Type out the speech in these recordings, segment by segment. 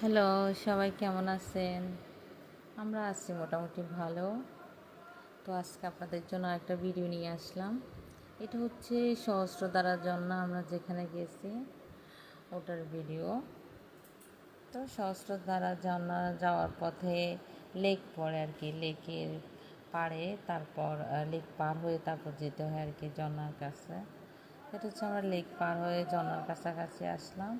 Hello, সবাই কেমন আছেন? আমরা আছি মোটামুটি ভালো। তো আজকে আপনাদের জন্য একটা ভিডিও নিয়ে আসলাম। এটা হচ্ছে সহস্রধারার জন্য আমরা যেখানে গেছি, ওটার ভিডিও তো সহস্রধারা জন্য যাওয়ার পথে লেক পড়ে আর কি। লেকের পাড়ে, তারপর লেক পার হয়ে তারপর যেতে হয় আর কি জন্নার কাছে। এটা হচ্ছে আমরা লেক পার হয়ে জন্নার কাছাকাছি আসলাম।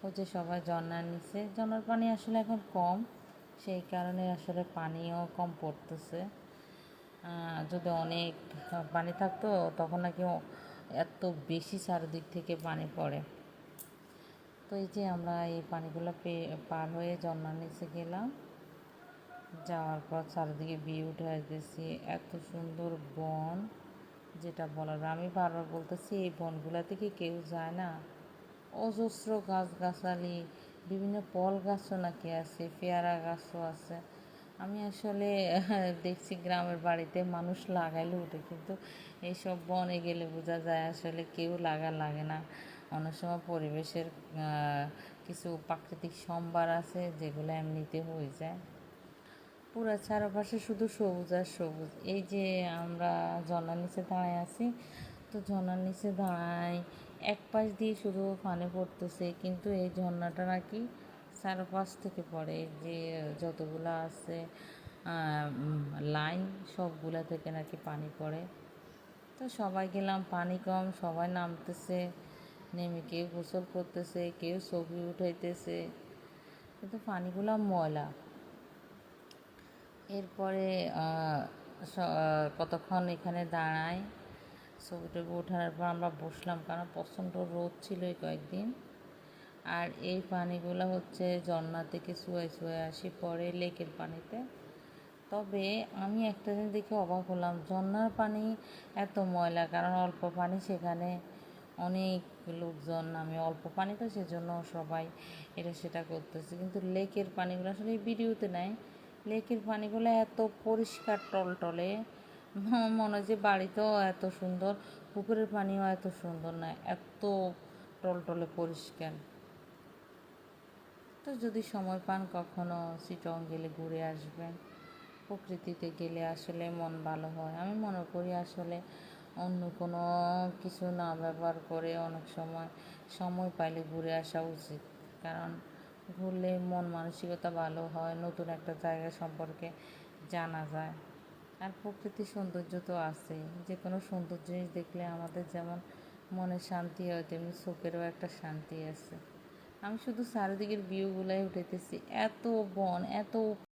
হচ্ছে সবাই ঝর্নার নিচে ঝর্নার পানি আসলে এখন কম, সেই কারণে আসলে পানিও কম পড়তেছে। যদি অনেক পানি থাকতো, তখন নাকি এত বেশি চারিদিক থেকে পানি পড়ে। তো এই যে আমরা এই পানিগুলো পার হয়ে ঝর্নার নিচে গেলাম। যাওয়ার পর চারিদিকে বিয়ে উঠে আসতেছি এত সুন্দর বন। যেটা বলার, আমি বারবার বলতেছি, এই বনগুলোতে কি কেউ যায় না? অজস্র গাছগাছালি, বিভিন্ন ফল গাছও নাকি আছে, পেয়ারা গাছও আছে। আমি আসলে দেখছি গ্রামের বাড়িতে মানুষ লাগাইলে উঠে, কিন্তু এইসব বনে গেলে বোঝা যায় আসলে কেউ লাগা লাগে না। অনেক সময় পরিবেশের কিছু প্রাকৃতিক সম্ভার আছে যেগুলো এমনিতে হয়ে যায়। পুরো চারপাশে শুধু সবুজ আর সবুজ। এই যে আমরা জন্নার নিচে দাঁড়ায় আছি, তো ঝর্নার নিচে দাঁড়ায় এক পাশ দিয়ে শুধু পানি পড়তেছে, কিন্তু এই ঝর্ণাটা নাকি চারপাশ থেকে পড়ে। যে যতগুলো আছে লাইন, সবগুলা থেকে নাকি পানি পড়ে। তো সবাই গেলাম, পানি কম, সবাই নামতেছে, নেমে কেউ গোসল করতেছে, কেউ ছবি উঠাইতেছে। কিন্তু পানিগুলো ময়লা। এরপরে কতক্ষণ এখানে দাঁড়ায় টবি ওঠানোর পর আমরা বসলাম কারণ প্রচণ্ড রোদ ছিল এই কয়েকদিন। আর এই পানিগুলো হচ্ছে ঝর্ণা থেকে শুয়ে শুয়ে আসি পরে লেকের পানিতে। তবে আমি একটা জিনিস দেখে অবাক হলাম, ঝর্ণার পানি এত ময়লা, কারণ অল্প পানি সেখানে অনেক লোকজন, আমি অল্প পানি তো সেজন্য সবাই এটা সেটা করতেছে। কিন্তু লেকের পানিগুলো আসলে ভিডিওতে নেয় লেকের পানিগুলো এত পরিষ্কার টলটলে মনে হয় যে বাড়িতেও এত সুন্দর, পুকুরের পানিও এত সুন্দর না, এত টলটলে পরিষ্কার। তো যদি সময় পান, কখনো সিটং গেলে ঘুরে আসবেন। প্রকৃতিতে গেলে আসলে মন ভালো হয়। আমি মনে করি আসলে অন্য কোনো কিছু না ব্যবহার করে অনেক সময় সময় পাইলে ঘুরে আসা উচিত। কারণ ঘুরলে মন মানসিকতা ভালো হয়, নতুন একটা জায়গা সম্পর্কে জানা যায়। আর প্রকৃতির সৌন্দর্য তো আছে যে কোনো সুন্দর জিনিস দেখলে আমাদের যেমন মনে শান্তি হয়, তেমনি চোখেরও একটা শান্তি আছে। আমি শুধু চারিদিকের ভিউগুলাই উঠেতেছি এত বন, এত